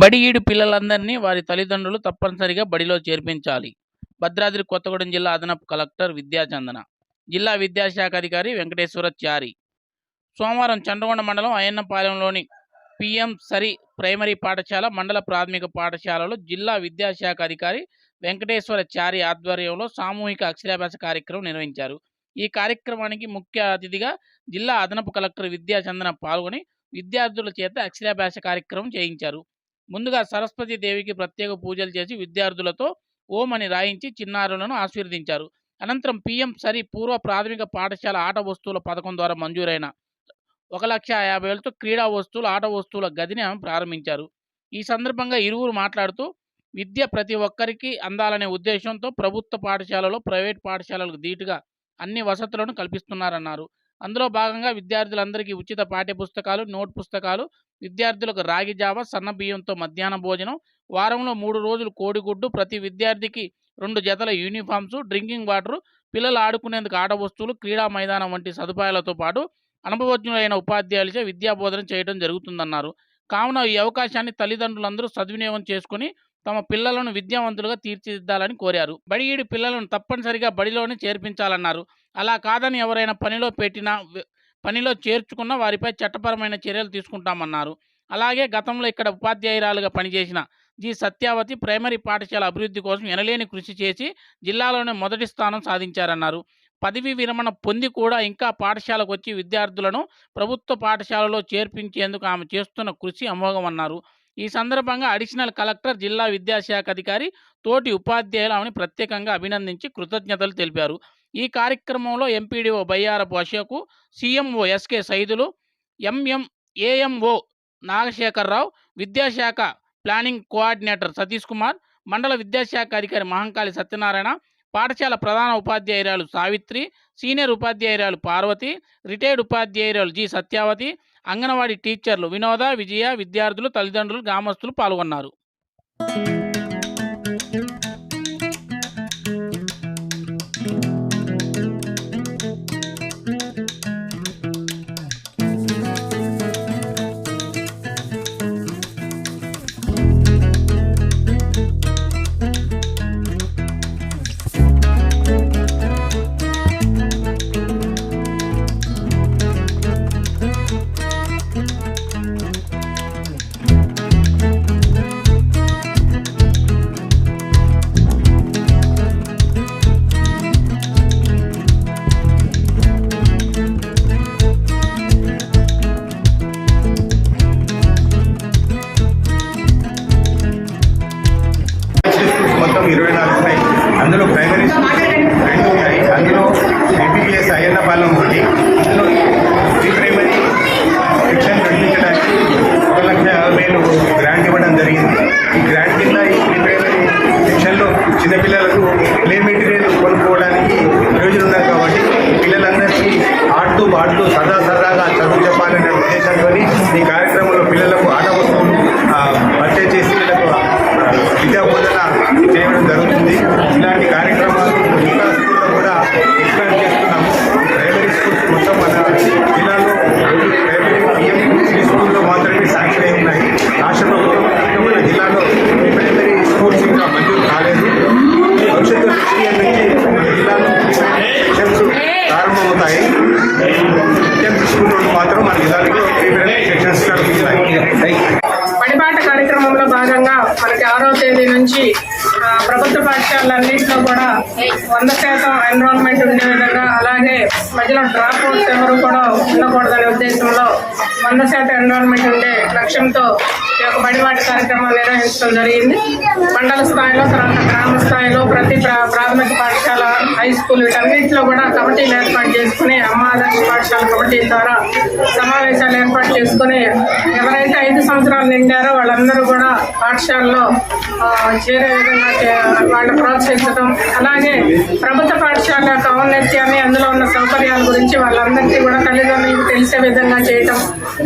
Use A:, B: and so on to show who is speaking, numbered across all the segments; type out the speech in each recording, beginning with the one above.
A: బడి ఈడు పిల్లలందరినీ వారి తల్లిదండ్రులు తప్పనిసరిగా బడిలో చేర్పించాలి. భద్రాద్రి కొత్తగూడెం జిల్లా అదనపు కలెక్టర్ విద్యాచందన జిల్లా విద్యాశాఖ అధికారి వెంకటేశ్వర చారి. సోమవారం చంద్రగొండ మండలం అయ్యన్నపాలెంలోని పిఎం సరి ప్రైమరీ పాఠశాల మండల ప్రాథమిక పాఠశాలలో జిల్లా విద్యాశాఖ అధికారి వెంకటేశ్వర చారి ఆధ్వర్యంలో సామూహిక అక్షరాభ్యాస కార్యక్రమం నిర్వహించారు. ఈ కార్యక్రమానికి ముఖ్య అతిథిగా జిల్లా అదనపు కలెక్టర్ విద్యాచందన పాల్గొని విద్యార్థుల చేత అక్షరాభ్యాస కార్యక్రమం చేయించారు. ముందుగా సరస్వతి దేవికి ప్రత్యేక పూజలు చేసి విద్యార్థులతో ఓం అని రాయించి చిన్నారులను ఆశీర్వదించారు. అనంతరం పిఎం సరి పూర్వ ప్రాథమిక పాఠశాల ఆట వస్తువుల పథకం ద్వారా మంజూరైన ఒక లక్ష యాభై వేలతో క్రీడా వస్తువులు ఆట వస్తువుల గదిని ఆమె ప్రారంభించారు. ఈ సందర్భంగా ఇరువురు మాట్లాడుతూ విద్య ప్రతి ఒక్కరికి అందాలనే ఉద్దేశంతో ప్రభుత్వ పాఠశాలలో ప్రైవేట్ పాఠశాలలకు ధీటుగా అన్ని వసతులను కల్పిస్తున్నారన్నారు. అందులో భాగంగా విద్యార్థులందరికీ ఉచిత పాఠ్య పుస్తకాలు నోట్ పుస్తకాలు విద్యార్థులకు రాగి జావ సన్న బియ్యంతో మధ్యాహ్న భోజనం వారంలో మూడు రోజులు కోడిగుడ్డు ప్రతి విద్యార్థికి రెండు జతల యూనిఫామ్స్ డ్రింకింగ్ వాటర్ పిల్లలు ఆడుకునేందుకు ఆట వస్తువులు క్రీడా మైదానం వంటి సదుపాయాలతో పాటు అనుభవజ్ఞులైన ఉపాధ్యాయులచే విద్యా బోధన చేయడం జరుగుతుందన్నారు. కావున ఈ అవకాశాన్ని తల్లిదండ్రులందరూ సద్వినియోగం చేసుకుని తమ పిల్లలను విద్యావంతులుగా తీర్చిదిద్దాలని కోరారు. బడిఈడి పిల్లలను తప్పనిసరిగా బడిలోనే చేర్పించాలన్నారు. అలా కాదని ఎవరైనా పనిలో పెట్టినా పనిలో చేర్చుకున్న వారిపై చట్టపరమైన చర్యలు తీసుకుంటామన్నారు. అలాగే గతంలో ఇక్కడ ఉపాధ్యాయురాలుగా పనిచేసిన జి. సత్యావతి ప్రైమరీ పాఠశాల అభివృద్ధి కోసం ఎనలేని కృషి చేసి జిల్లాలోనే మొదటి స్థానం సాధించారన్నారు. పదవి విరమణ పొంది కూడా ఇంకా పాఠశాలకు వచ్చి విద్యార్థులను ప్రభుత్వ పాఠశాలలో చేర్పించేందుకు ఆమె చేస్తున్న కృషి అమోఘమన్నారు ఈ సందర్భంగా అడిషనల్ కలెక్టర్ జిల్లా విద్యాశాఖ అధికారి తోటి ఉపాధ్యాయులు ఆమెను ప్రత్యేకంగా అభినందించి కృతజ్ఞతలు తెలిపారు. ఈ కార్యక్రమంలో MPDO Bayyarapu Ashok CMO SK Saidulu MM AMO Nagasekhararao విద్యాశాఖ ప్లానింగ్ కోఆర్డినేటర్ సతీష్ కుమార్ మండల విద్యాశాఖ అధికారి మహంకాళి సత్యనారాయణ పాఠశాల ప్రధాన ఉపాధ్యాయురాలు సావిత్రి సీనియర్ ఉపాధ్యాయురాలు పార్వతి రిటైర్డ్ ఉపాధ్యాయురాలు జి సత్యావతి అంగన్వాడీ టీచర్లు వినోద విజయ విద్యార్థులు తల్లిదండ్రులు గ్రామస్తులు పాల్గొన్నారు.
B: ఆరో తేదీ నుంచి ప్రభుత్వ పాఠశాలన్నింటిలో కూడా వంద శాతం ఎన్రోల్మెంట్ ఉండే విధంగా అలాగే మధ్యలో డ్రాప్ అవుట్స్ ఎవరు కూడా ఉండకూడదనే ఉద్దేశంలో వంద శాతం ఎన్రోల్మెంట్ ఉండే లక్ష్యంతో ఈ యొక్క బడిపాట కార్యక్రమం నిర్వహించడం జరిగింది. మండల స్థాయిలో తర్వాత గ్రామ స్థాయిలో ప్రతి ప్రా- ప్రాథమిక పాఠశాల హై స్కూల్ వీటన్నింటిలో కూడా కమిటీలు ఏర్పాటు చేసుకుని అమ్మ ఆదర్శ పాఠశాల కమిటీ ద్వారా సమావేశాలు ఏర్పాటు చేసుకుని ఎవరైతే ఐదు సంవత్సరాలు నిండారో వాళ్ళందరూ కూడా పాఠశాలలో చేరే విధంగా వాళ్ళని ప్రోత్సహించడం అలాగే ప్రభుత్వ పాఠశాల యొక్క ఔన్నత్యాన్ని అందులో ఉన్న సౌకర్యాల గురించి వాళ్ళందరికీ కూడా తల్లిదండ్రులకు తెలిసే విధంగా చేయటం.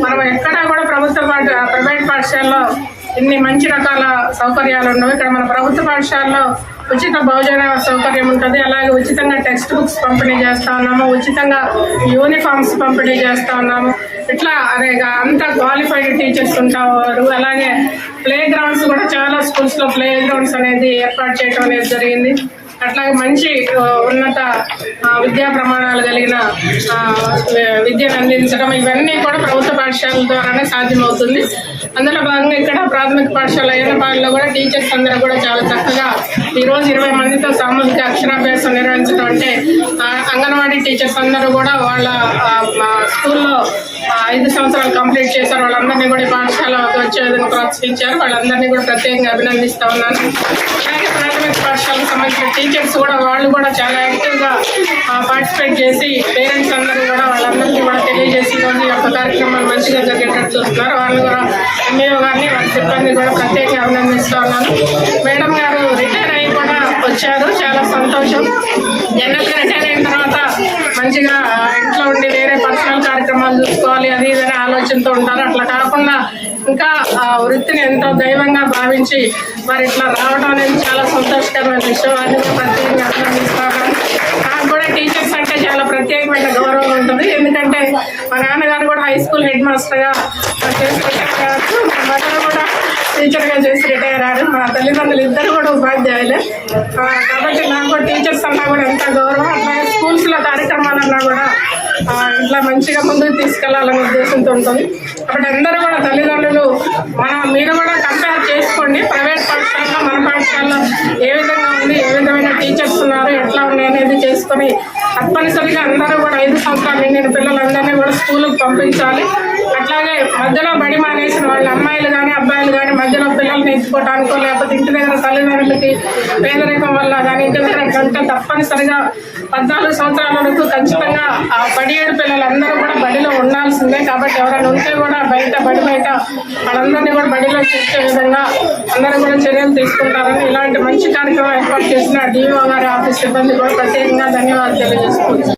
B: మనం ఎక్కడా కూడా ప్రభుత్వ పాఠ ప్రైవేట్ పాఠశాలలో ఇన్ని మంచి రకాల సౌకర్యాలు ఉండవు. ఇక్కడ మన ప్రభుత్వ పాఠశాలలో ఉచిత భోజన సౌకర్యం ఉంటుంది అలాగే ఉచితంగా టెక్స్ట్ బుక్స్ పంపిణీ చేస్తా ఉన్నాము ఉచితంగా యూనిఫామ్స్ పంపిణీ చేస్తా ఉన్నాము ఇట్లా అదే అంతా క్వాలిఫైడ్ టీచర్స్ ఉంటారు. అలాగే ప్లే గ్రౌండ్స్ కూడా చాలా స్కూల్స్లో ప్లే గ్రౌండ్స్ అనేది ఏర్పాటు చేయడం అనేది జరిగింది. అట్లాగే మంచి ఉన్నత విద్యా ప్రమాణాలు కలిగిన విద్యను అందించడం ఇవన్నీ కూడా ప్రభుత్వ పాఠశాలల ద్వారానే సాధ్యమవుతుంది. అందులో భాగంగా ఇక్కడ ప్రాథమిక పాఠశాల అయినపాడులో కూడా టీచర్స్ అందరూ కూడా చాలా చక్కగా ఈ రోజు ఇరవై మందితో సామూహిక అక్షరాభ్యాసం నిర్వహించడం అంటే అంగన్వాడీ టీచర్స్ అందరూ కూడా వాళ్ళ స్కూల్లో ఐదు సంవత్సరాలు కంప్లీట్ చేశారు. వాళ్ళందరినీ కూడా పాఠశాల పాఠశాలకు వచ్చే విధంగా ప్రోత్సహించారు. వాళ్ళందరినీ కూడా ప్రత్యేకంగా అభినందిస్తా ఉన్నాను. అలాగే ప్రాథమిక పాఠశాలకు సంబంధించిన టీచర్స్ కూడా వాళ్ళు కూడా చాలా యాక్టివ్గా పార్టిసిపేట్ చేసి పేరెంట్స్ అందరూ కూడా వాళ్ళందరికీ కూడా తెలియజేసి ఈ రోజు యొక్క కార్యక్రమాలు మంచిగా జరిగేటట్టు చూస్తున్నారు. వాళ్ళు కూడా ఎంఏఓ గారిని వాళ్ళ సిబ్బంది కూడా ప్రత్యేకంగా అభినందిస్తూ ఉన్నాను. మేడం గారు రిటైర్ అయ్యి కూడా వచ్చారు. చాలా సంతోషం. ఎన్నో రిటైర్ అయిన తర్వాత మంచిగా ఇంట్లో ఉండి వాళ్ళు చూసుకోవాలి అది ఇదని ఆలోచనతో ఉంటారు. అట్లా కాకుండా ఇంకా ఆ వృత్తిని ఎంతో దైవంగా భావించి మరి ఇట్లా రావడం అనేది చాలా సంతోషకరమైన విషయం. అది ప్రత్యేకంగా అభినందిస్తాను నాకు కూడా టీచర్స్ అంటే చాలా ప్రత్యేకమైన గౌరవం ఉంటుంది. ఎందుకంటే మా నాన్నగారు కూడా హై స్కూల్ హెడ్ మాస్టర్గా చేసి మా కూడా టీచర్గా చేసి రిటైర్ అయ్యారు మా తల్లిదండ్రులు ఇద్దరు కూడా ఉపాధ్యాయులే. కాబట్టి నాకు టీచర్స్ అన్నా కూడా ఎంత గౌరవం అట్లాగే స్కూల్స్లో కార్యక్రమాలన్నా కూడా ఇట్లా మంచిగా ముందుకు తీసుకెళ్ళాలనే ఉద్దేశంతో ఉంటుంది. కాబట్టి అందరూ కూడా తల్లిదండ్రులు మన మీరు కూడా కంపేర్ చేసుకోండి. ప్రైవేట్ పాఠశాలలో మన పాఠశాలలో ఏ విధంగా ఉంది ఏ విధమైన టీచర్స్ ఉన్నారు ఎట్లా ఉన్నాయి అనేది చేసుకొని తప్పనిసరిగా అందరూ కూడా ఐదు సంవత్సరాలు నేను పిల్లలందరినీ కూడా స్కూల్కి పంపించాలి. అలాగే మధ్యలో బడి మానేసిన వాళ్ళు అమ్మాయిలు కానీ అబ్బాయిలు కానీ మధ్యలో పిల్లల్ని నేర్చుకోవటానికో లేకపోతే ఇంటి దగ్గర తల్లిదండ్రులకి పేదరికం వల్ల కానీ ఇంటి దగ్గర కంటే తప్పనిసరిగా పద్నాలుగు సంవత్సరాల వరకు ఖచ్చితంగా ఆ బడి ఏడు పిల్లలందరూ కూడా బడిలో ఉండాల్సిందే. కాబట్టి ఎవరైనా ఉంటే కూడా బయట బడి బయట వాళ్ళందరినీ కూడా బడిలో చేర్చే విధంగా అందరూ కూడా చర్యలు తీసుకుంటారని ఇలాంటి మంచి కార్యక్రమం ఏర్పాటు చేసిన డిఓ గారి ఆఫీస్ సిబ్బంది కూడా ప్రత్యేకంగా ధన్యవాదాలు తెలియజేసుకుంటున్నాను.